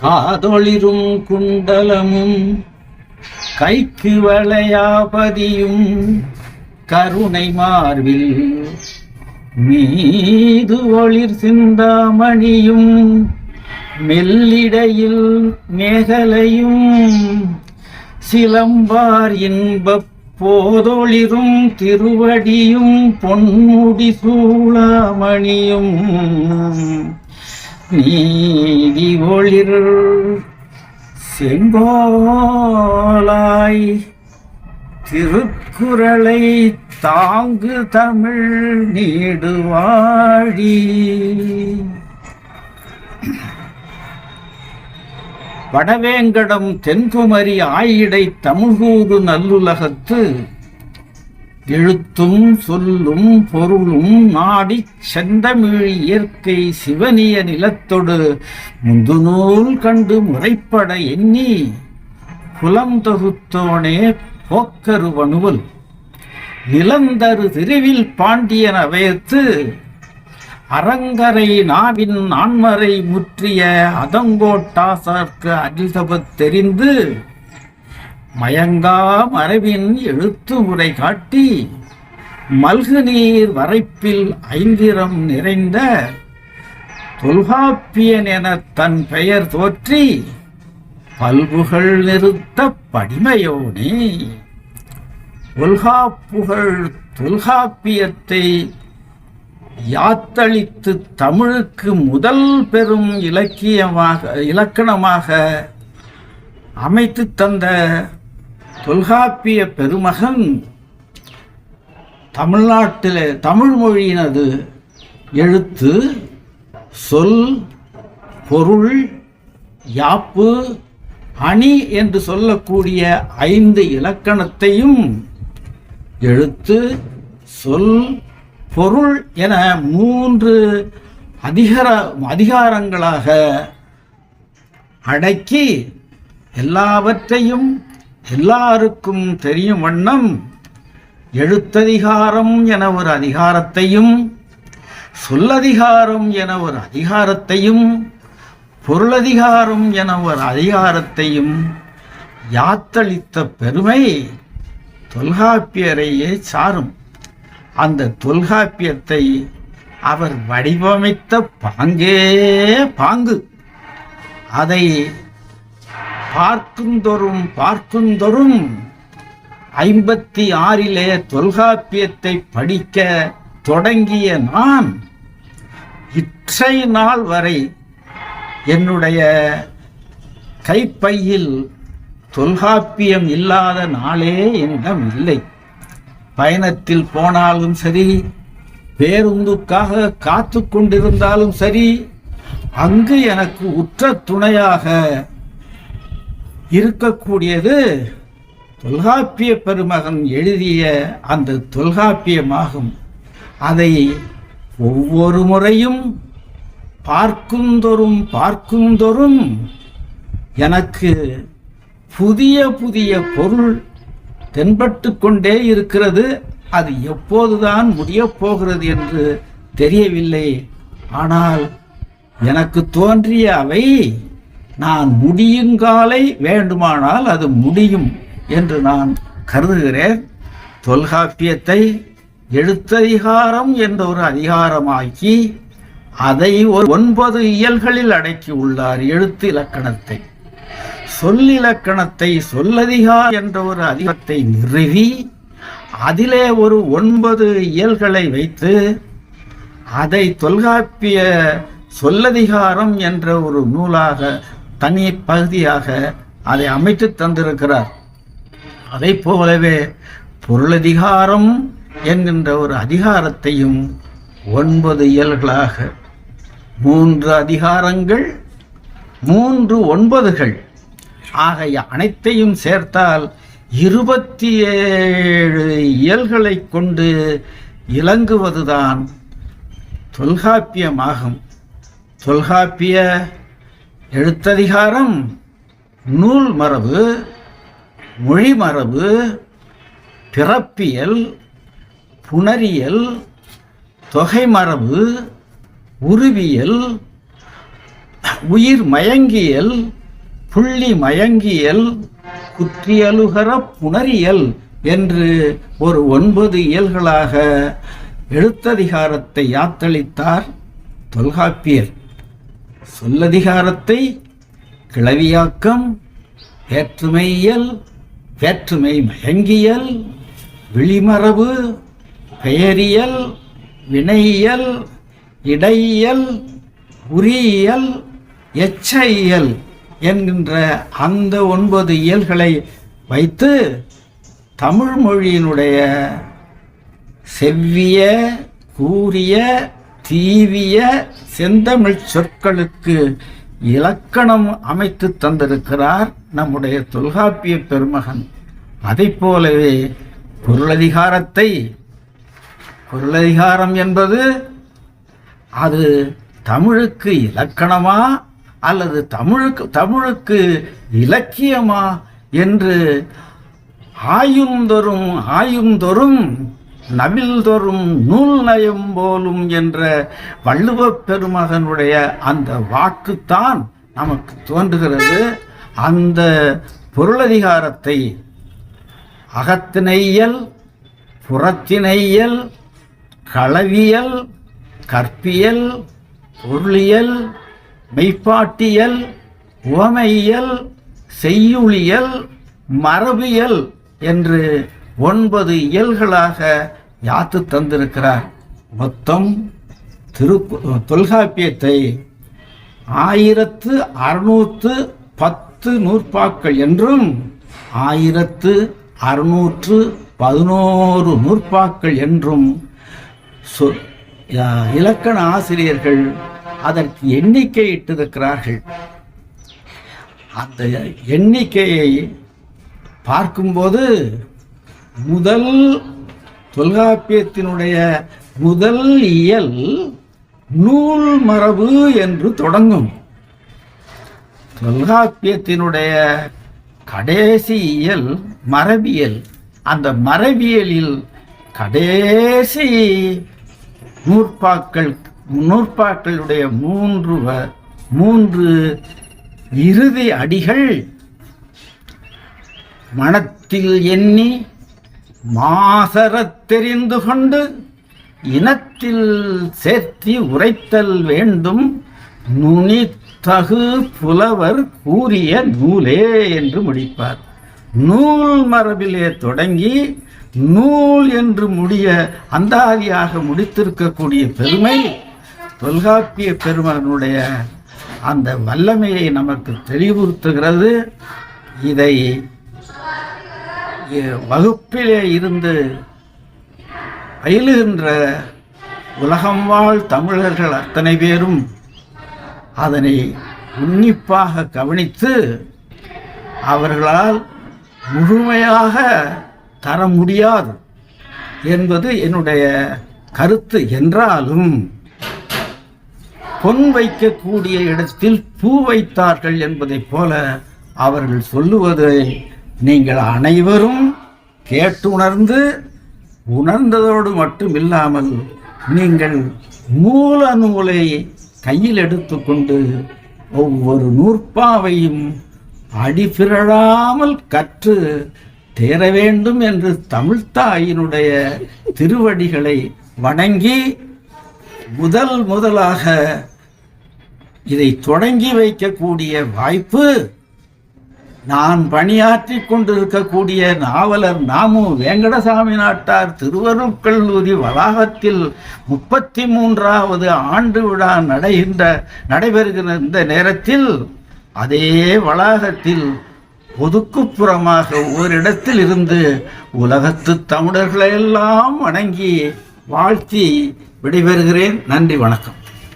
காதொளிரும் குண்டலமும் கைக்கு வளையாபதியும் கருணை மார்பில் மீது ஒளிர் சிந்தாமணியும் மெல்லிடையில் மேகலையும் சிலம்பார் இன்பப் போதொளிரும் திருவடியும் பொன்முடி சூளாமணியும் நீதி ஒளிர் செங்கோலாய் திருக்குறளை தாங்கு தமிழ் நீடுவாழி. வடவேங்கடம் தென்குமரி ஆயிடை தமிழ்கூறு நல்லுலகத்து எழுத்தும் சொல்லும் பொருளும் நாடிச் செந்தமிழ் இயற்கை சிவனிய நிலத்தொடு முந்துநூல் கண்டு முறைப்பட எண்ணி புலம் தொகுத்தோனே போக்கரு வணுவல். நிலந்தரு திருவில் பாண்டியன் அவையத்து அரங்கரை நாவின் நான்மறை முற்றிய அதங்கோட்டாசார்க்கு அரிசபத் தெரிந்து மயங்கா மரபின் எழுத்து முறை காட்டி மல்கு நீர் வரைப்பில் ஐந்திரம் நிறைந்த தொல்காப்பியன் என தன் பெயர் தோற்றி பல்புகள் நிறுத்த படிமையோனே. தொல்காப்புகள் தொல்காப்பியத்தை யாத்தளித்து தமிழுக்கு முதல் பெரும் இலக்கியமாக இலக்கணமாக அமைத்து தந்த தொல்காப்பிய பெருமகன் தமிழ்நாட்டில் தமிழ் மொழியினது எழுத்து சொல் பொருள் யாப்பு அணி என்று சொல்லக்கூடிய ஐந்து இலக்கணத்தையும் எழுத்து சொல் பொருள் என மூன்று அதிகார அதிகாரங்களாக அடக்கி எல்லாவற்றையும் எல்லாருக்கும் தெரியும் வண்ணம். எழுத்ததிகாரம் என ஒரு அதிகாரத்தையும் சொல்லதிகாரம் என ஒரு அதிகாரத்தையும் பொருளதிகாரம் என ஒரு அதிகாரத்தையும் யாத்தளித்த பெருமை தொல்காப்பியரையே சாரும். அந்த தொல்காப்பியத்தை அவர் வடிவமைத்த பாங்கே பாங்கு. அதை பார்க்குந்தொரும் பார்க்குந்தொரும். ஐம்பத்தி ஆறிலே தொல்காப்பியத்தை படிக்க தொடங்கிய நான் இற்றை நாள் வரை என்னுடைய கைப்பையில் தொல்காப்பியம் இல்லாத நாளே என்னிடம் இல்லை. பயணத்தில் போனாலும் சரி பேருந்துக்காக காத்து கொண்டிருந்தாலும் சரி அங்கு எனக்கு உற்ற துணையாக இருக்கக்கூடியது தொல்காப்பிய பெருமகன் எழுதிய அந்த தொல்காப்பியமாகும். அதை ஒவ்வொரு முறையும் பார்க்குந்தொரும் பார்க்குந்தொரும் எனக்கு புதிய புதிய பொருள் தென்பட்டு கொண்டே இருக்கிறது. அது எப்போதுதான் முடியப் போகிறது என்று தெரியவில்லை. ஆனால் எனக்கு தோன்றிய அவை நான் முடியுங்காலை வேண்டுமானால் அது முடியும் என்று நான் கருதுகிறேன். தொல்காப்பியத்தை எழுத்ததிகாரம் என்ற ஒரு அதிகாரமாக்கி அதை ஒரு ஒன்பது இயல்களில் அடக்கி உள்ளார் எழுத்து இலக்கணத்தை. சொல்லிலக்கணத்தை சொல்லதிகார் என்ற ஒரு அதிகத்தை நிறுவி அதிலே ஒரு ஒன்பது இயல்களை வைத்து அதை தொல்காப்பிய சொல்லதிகாரம் என்ற ஒரு நூலாக தனி பகுதியாக அதை அமைத்து தந்திருக்கிறார். அதை போலவே பொருளதிகாரம் என்கின்ற ஒரு அதிகாரத்தையும் ஒன்பது இயல்களாக மூன்று அதிகாரங்கள் மூன்று ஒன்பதுகள் ஆகிய அனைத்தையும் சேர்த்தால் இருபத்தி ஏழு இயல்களை கொண்டு இலங்குவதுதான் தொல்காப்பியமாகும். தொல்காப்பிய எழுத்ததிகாரம் நூல் மரபு மொழி மரபு பிறப்பியல் புணரியல் தொகை மரபு உருவியல் உயிர் மயங்கியல் புள்ளி மயங்கியல் குற்றியலுகர புணரியல் என்று ஒரு ஒன்பது இயல்களாக எழுத்ததிகாரத்தை யாத்தளித்தார் தொல்காப்பியர். சொல்லதிகாரத்தை கிளவியாக்கம் வேற்றுமையியல் வேற்றுமை மயங்கியல் விழிமரபு பெயரியல் வினையியல் இடையியல் உரியியல் எச்சையியல் என்கின்ற அந்த ஒன்பது இயல்களை வைத்து தமிழ் மொழியினுடைய செவ்விய கூறிய தீவிய செந்தமிழ் சொற்களுக்கு இலக்கணம் அமைத்து தந்திருக்கிறார் நம்முடைய தொல்காப்பிய பெருமகன். அதைப் போலவே பொருளதிகாரத்தை பொருளதிகாரம் என்பது அது தமிழுக்கு இலக்கணமா அல்லது தமிழுக்கு தமிழுக்கு இலக்கியமா என்று ஆயுந்தொரும் ஆயுந்தொரும் நபில்தொரும் நூல் நயம் போலும் என்ற வள்ளுவ பெருமகனுடைய அந்த வாக்குத்தான் நமக்கு தோன்றுகிறது. அந்த பொருளதிகாரத்தை அகத்தினையல் புறத்தினையல் களவியல் கற்பியல் பொருளியல் மெய்ப்பாட்டியல் உவமையியல் செய்யுளியல் மரபியல் என்று ஒன்பது இயல்களாக யாத்து தந்திருக்கிறார்? மொத்தம் திரு தொல்காப்பியத்தை ஆயிரத்து அறுநூற்று பத்து நூற்பாக்கள் என்றும் ஆயிரத்து அறுநூற்று பதினோரு நூற்பாக்கள் என்றும் சொ- இலக்கண ஆசிரியர்கள் அதற்கு எண்ணிக்கை இட்டிருக்கிறார்கள் அந்த எண்ணிக்கையை பார்க்கும்போது முதல் தொல்காப்பியத்தினுடைய முதல் இயல் நூல் மரபு என்று தொடங்கும். தொல்காப்பியத்தினுடைய கடைசி இயல் மரபியல். அந்த மரபியலில் கடைசி நூற்பாக்கள் நூற்பாக்களுடைய மூன்று வ- மூன்று இறுதி அடிகள் மனத்தில் எண்ணி மாசரத் தெரிந்து கொண்டு இனத்தில் சேர்த்தி உரைத்தல் வேண்டும். நுனித்தகு புலவர் கூறிய நூலே என்று முடிப்பார். நூல் மரபிலே தொடங்கி நூல் என்று முடிய அந்தாதியாக முடித்திருக்கக்கூடிய பெருமை தொல்காப்பிய பெருமகனுடைய அந்த வல்லமையை நமக்கு தெளிவுறுத்துகிறது. இதை வகுப்பிலே இருந்து பயிலுகின்ற உலகம் வாழ் தமிழர்கள் அத்தனை பேரும் அதனை உன்னிப்பாக கவனித்து அவர்களால் முழுமையாக தர முடியாது என்பது என்னுடைய கருத்து என்றாலும் பொன் வைக்கக்கூடிய இடத்தில் பூ வைத்தார்கள் என்பதைப் போல அவர்கள் சொல்லுவதை நீங்கள் அனைவரும் கேட்டு உணர்ந்து உணர்ந்ததோடு மட்டும் இல்லாமல் நீங்கள் மூல நூலை கையில் எடுத்துக்கொண்டு ஒவ்வொரு நூற்பாவையும் அடிபிறழாமல் கற்று தேர வேண்டும் என்று தமிழ்த்தாயினுடைய திருவடிகளை வணங்கி முதல் முதலாக இதை தொடங்கி வைக்கக்கூடிய வாய்ப்பு நான் பணியாற்றி கொண்டிருக்கக்கூடிய நாவலர் நாமு வேங்கடசாமி நாட்டார் திருவருட்கல்லூரி வளாகத்தில் முப்பத்தி மூன்றாவது ஆண்டு விழா நடைகின்ற நடைபெறுகிற இந்த நேரத்தில் அதே வளாகத்தில் ஒதுக்குப்புறமாக ஓரிடத்தில் இருந்து உலகத்து தமிழர்களையெல்லாம் வணங்கி வாழ்த்தி விடைபெறுகிறேன். நன்றி வணக்கம்.